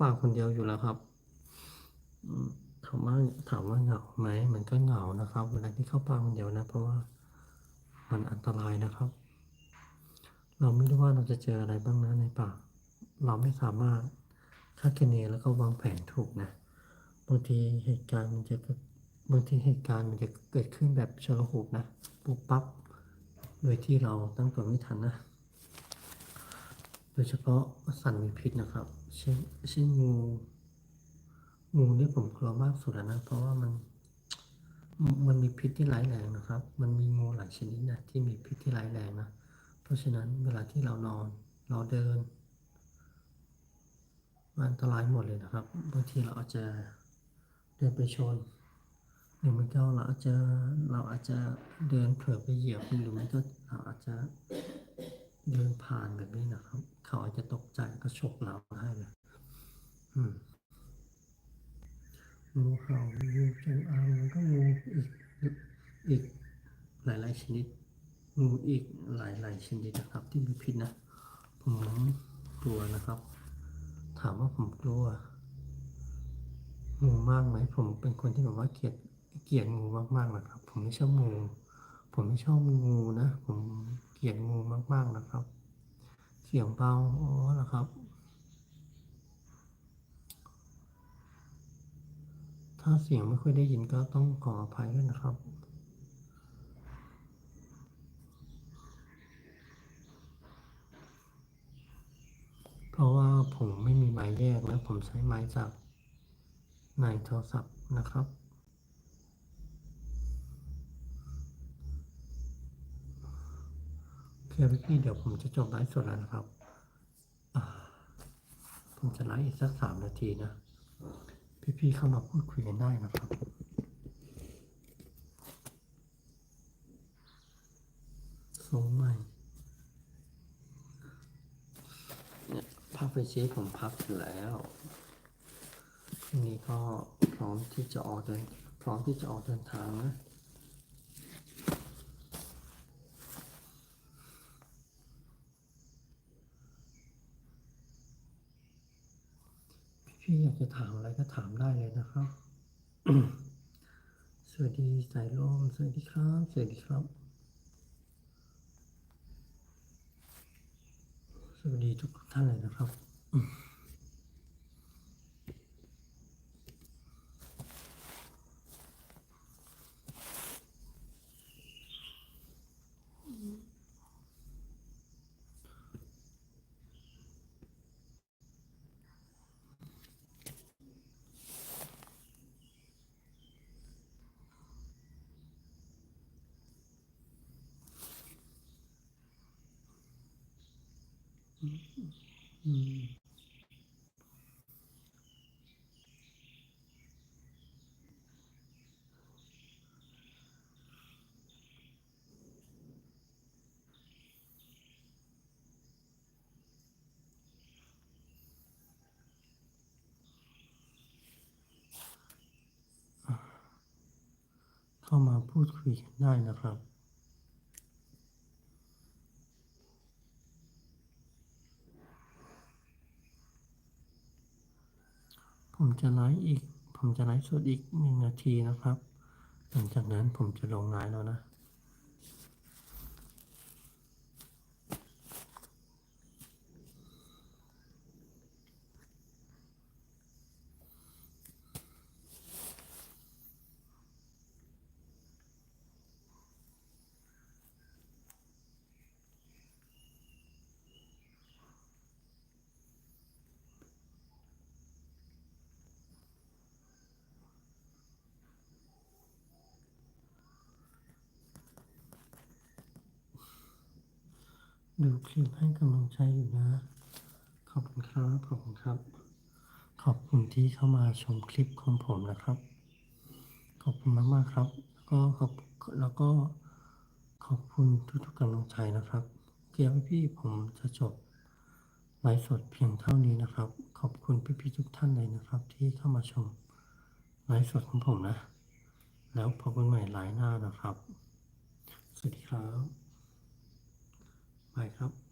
ป่าคนเดียวอยู่แล้วครับถามว่าถามว่าเหงาไหมมันก็เหงานะครับ เวลาที่เข้าป่าคนเดียวนะ เพราะว่ามันอันตรายนะครับ เราไม่รู้ว่าเราจะเจออะไรบ้างนะในป่า เราไม่สามารถคาดคะเนแล้วก็วางแผนถูกนะบางทีเหตุการณ์มันจะบางทีเหตุการณ์มันจะเกิดขึ้นแบบชลหุบนะปุ๊บปั๊บโดยที่เราตั้งตัวไม่ทันนะ ดยเฉพาะสัตว์มีพิษนะครับ เช่นเช่นงูงูนี่ผมกลัวมากสุดแล้วนะเพราะว่ามันมันมีพิษที่ร้ายแรงนะครับ มันมีงูหลายชนิดนะที่มีพิษที่ร้ายแรงนะ เพราะฉะนั้นเวลาที่เรานอนเราเดิน มันอันตรายหมดเลยนะครับ บางทีเราอาจจะเดินไปชนหรือไม่ก็เราอาจจะเราอาจจะเดินเผลอไปเหยียบหรือไม่ก็เราอาจจะ เดินผ่านแบบนี้นะครับ เขาอาจจะตกใจก็ฉกเราได้เลยอืมงูเห่างูจงอางแล้วก็งูอีกอีกหลายๆชนิดงูอีกหลายๆชนิดนะครับ ที่มีพิษนะผมกลัวนะครับ ถามว่าผมกลัวงูมากไหมผมเป็นคนที่แบบว่าเกลียดเกลียดงูมากๆนะครับ ผมไม่ชอบงู ผมไม่ชอบงูนะ ผม เกียดงูมาก ๆ นะครับ เสียงเบาอ๋อเหรอครับ ถ้าเสียงไม่ค่อยได้ยินก็ต้องขออภัยด้วยนะครับเพราะว่าผมไม่มีไม้แยกแล้วผมใช้ไม้จากในโทรศัพท์นะครับ โอเคพี่เดี๋ยวผมจะจบไลฟ์สดแล้วนะครับ ผมจะไลฟ์อีกสักสามนาทีนะ พี่ๆเข้ามาพูดคุยกันได้นะครับโซใหม่เนี่ยพับไปเชฟผมพับเสร็จแล้วพรุ่งนี้ก็พร้อมที่จะออกเดินพร้อมที่จะออกเดินทางนะ พี่อยากจะถามอะไรก็ถามได้เลยนะครับ สวัสดีสายลมสวัสดีครับ สวัสดีครับ สวัสดีทุกท่านเลยนะครับ เข้ามาพูดคุยกันได้นะครับ ผมจะไลฟ์อีก ผมจะไลฟ์สดอีกหนึ่งนาทีนะครับ หลังจากนั้นผมจะลงไลฟ์แล้วนะ ดูคลิปให้กำลังใจอยู่นะ ขอบคุณครับขอบคุณครับ ขอบคุณที่เข้ามาชมคลิปของผมนะครับ ขอบคุณมากๆครับแล้วก็ขอบแล้วก็ขอบคุณทุกๆกำลังใจนะครับ เกียรพี่ผมจะจบไลฟ์สดเพียงเท่านี้นะครับ ขอบคุณพี่ๆทุกท่านเลยนะครับ ที่เข้ามาชมไลฟ์สดของผมนะ แล้วพบกันใหม่ไลฟ์หน้านะครับ สวัสดีครับ ไปครับ